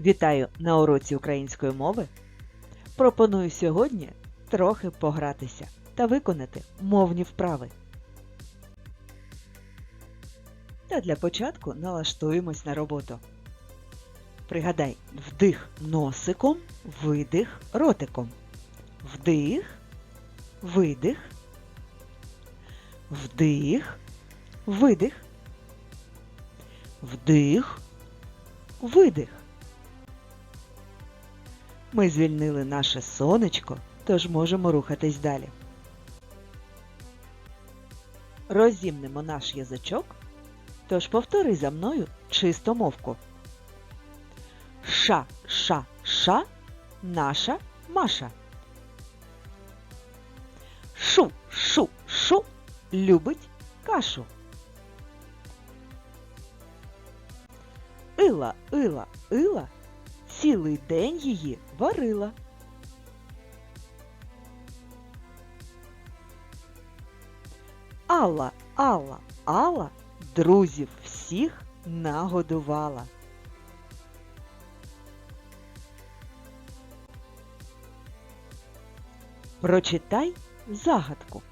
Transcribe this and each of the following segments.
Вітаю на уроці української мови. Пропоную сьогодні трохи погратися та виконати мовні вправи. Та для початку налаштуємось на роботу. Пригадай, вдих носиком, видих ротиком. Вдих, видих, вдих, видих, вдих, видих. Ми звільнили наше сонечко, тож можемо рухатись далі. Розімнемо наш язичок, тож повтори за мною чисто мовку. Ша, ша, ша, наша Маша. Шу, шу, шу, любить кашу. Ила, ила, ила, цілий день її варила. Алла, Алла, Алла друзів всіх нагодувала. Прочитай загадку.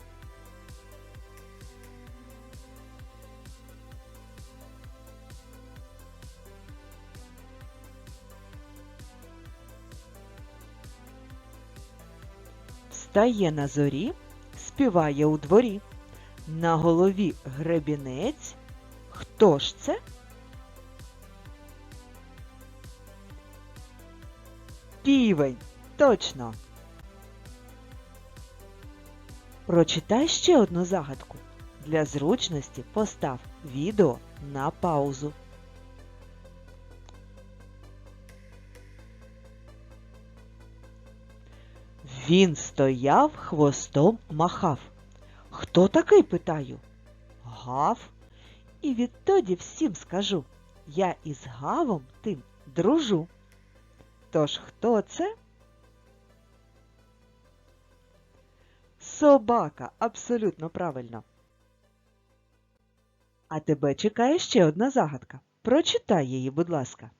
Встає на зорі, співає у дворі. На голові гребінець. Хто ж це? Півень. Точно. Прочитай ще одну загадку. Для зручності постав відео на паузу. Він стояв, хвостом махав. Хто такий, питаю? Гав. І відтоді всім скажу. Я із гавом тим дружу. Тож хто це? Собака, абсолютно правильно. А тебе чекає ще одна загадка. Прочитай її, будь ласка.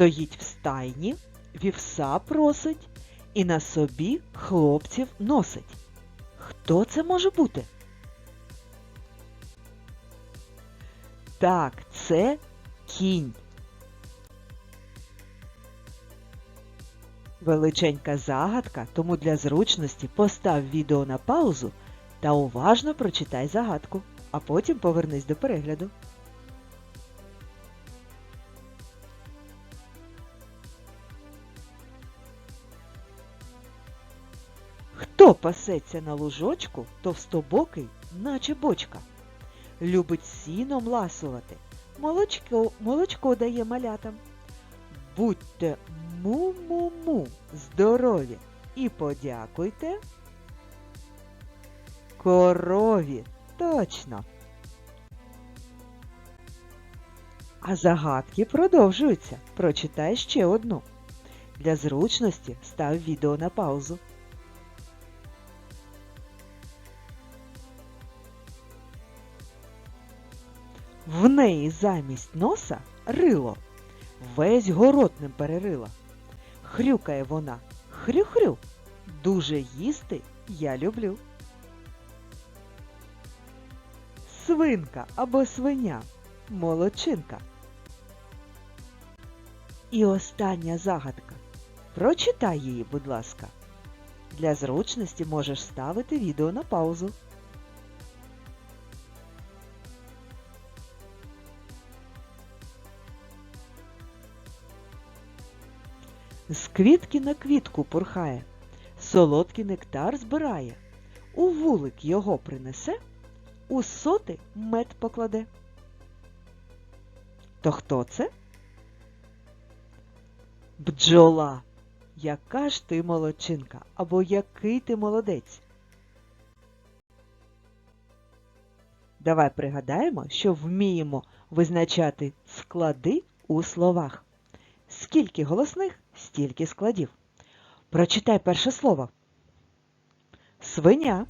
Стоїть в стайні, вівса просить і на собі хлопців носить. Хто це може бути? Так, це кінь. Величенька загадка, тому для зручності постав відео на паузу та уважно прочитай загадку, а потім повернись до перегляду. Хто пасеться на лужочку, товстобокий, наче бочка? Любить сіном ласувати, молочко, молочко дає малятам. Будьте му-му-му здорові і подякуйте. Корові, точно. А загадки продовжуються. Прочитай ще одну. Для зручності став відео на паузу. В неї замість носа рило, весь город ним перерила. Хрюкає вона, хрю-хрю, дуже їсти я люблю. Свинка або свиня, молодчинка. І остання загадка. Прочитай її, будь ласка. Для зручності можеш ставити відео на паузу. З квітки на квітку пурхає, солодкий нектар збирає, у вулик його принесе, у соти мед покладе. То хто це? Бджола. Яка ж ти молодчинка, або який ти молодець? Давай пригадаємо, що вміємо визначати склади у словах. Скільки голосних, стільки складів. Прочитай перше слово. Свиня.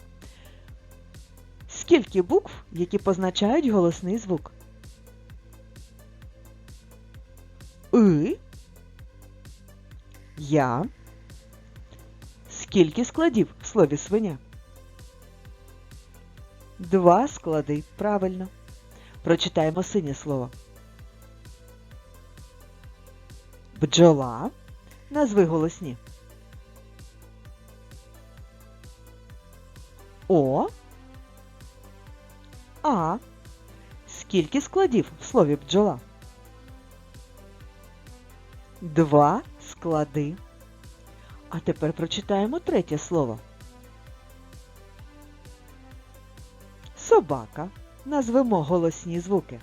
Скільки букв, які позначають голосний звук? И. Я. Скільки складів в слові свиня? Два склади. Правильно. Прочитаємо синє слово. Бджола. Назви голосні. О. А. Скільки складів в слові бджола? Два склади. А тепер прочитаємо третє слово. Собака. Назвемо голосні звуки.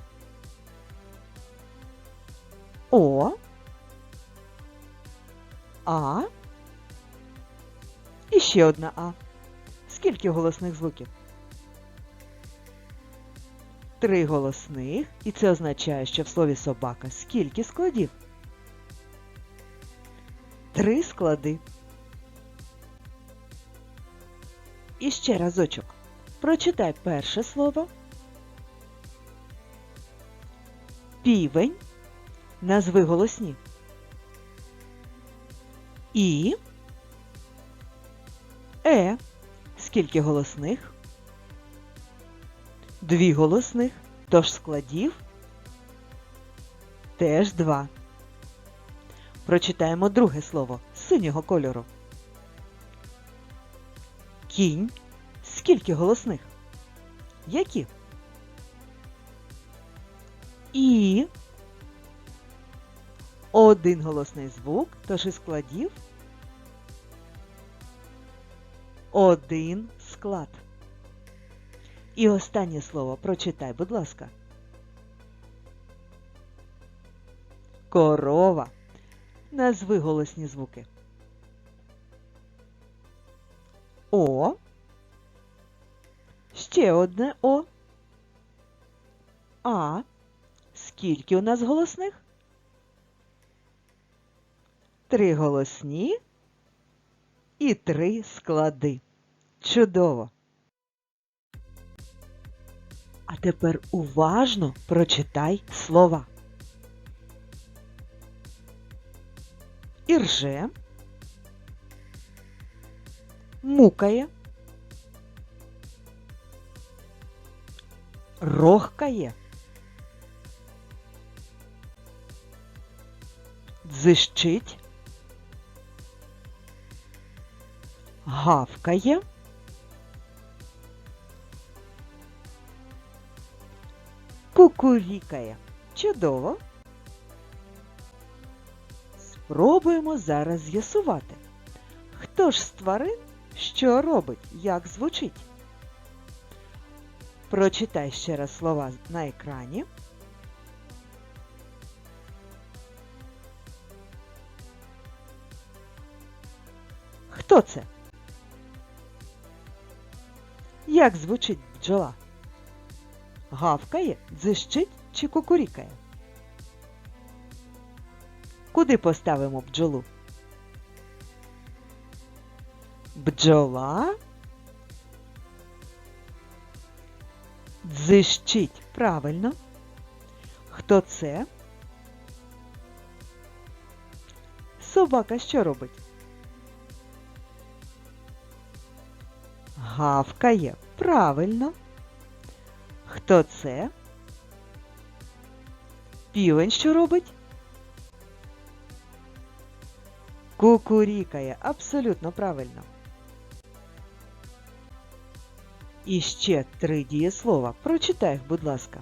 О. А. І ще одна А. Скільки голосних звуків? Три голосних. І це означає, що в слові собака скільки складів? Три склади. І ще разочок. Прочитай перше слово. Півень. Назви голосні. І. Е. Скільки голосних? Дві голосних. Тож складів теж два. Прочитаємо друге слово синього кольору. Кінь. Скільки голосних? Які? І один голосний звук, тож і складів один склад. І останнє слово прочитай, будь ласка. Корова. Назви голосні звуки. О. Ще одне О. А. Скільки у нас голосних? Три голосні і три склади. Чудово! А тепер уважно прочитай слова. Ірже, мукає, рохкає, дзищить, гавкає, кукурікає. Чудово! Спробуємо зараз з'ясувати, хто ж з тварин що робить, як звучить. Прочитай ще раз слова на екрані. Хто це? Як звучить бджола? Гавкає, дзищить чи кукурікає? Куди поставимо бджолу? Бджола дзищить. Правильно. Хто це? Собака що робить? Гавкає. Правильно. Хто це? Півень що робить? Кукурікає. Абсолютно правильно. І ще три дієслова. Прочитай їх, будь ласка.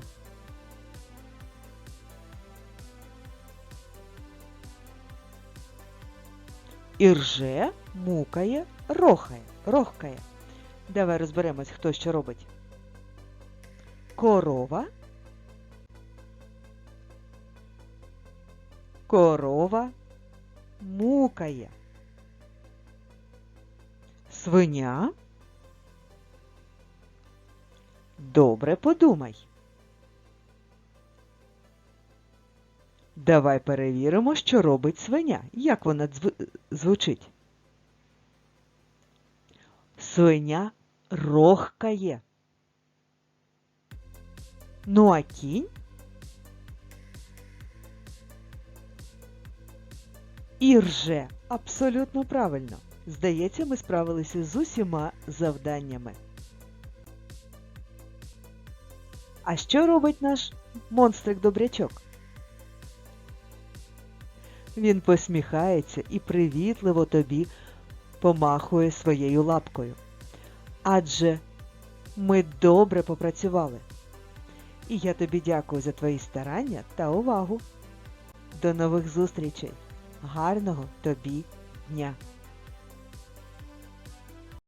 Ірже, мукає, рохає, рохкає. Давай розберемось, хто що робить. Корова. Корова мукає. Свиня. Добре подумай. Давай перевіримо, що робить свиня. Як вона дзв... звучить? Свиня рохкає. Ну а кінь і рже. Абсолютно правильно. Здається, ми справилися з усіма завданнями. А що робить наш монстрик-добрячок? Він посміхається і привітливо тобі помахує своєю лапкою. Адже ми добре попрацювали. І я тобі дякую за твої старання та увагу. До нових зустрічей! Гарного тобі дня!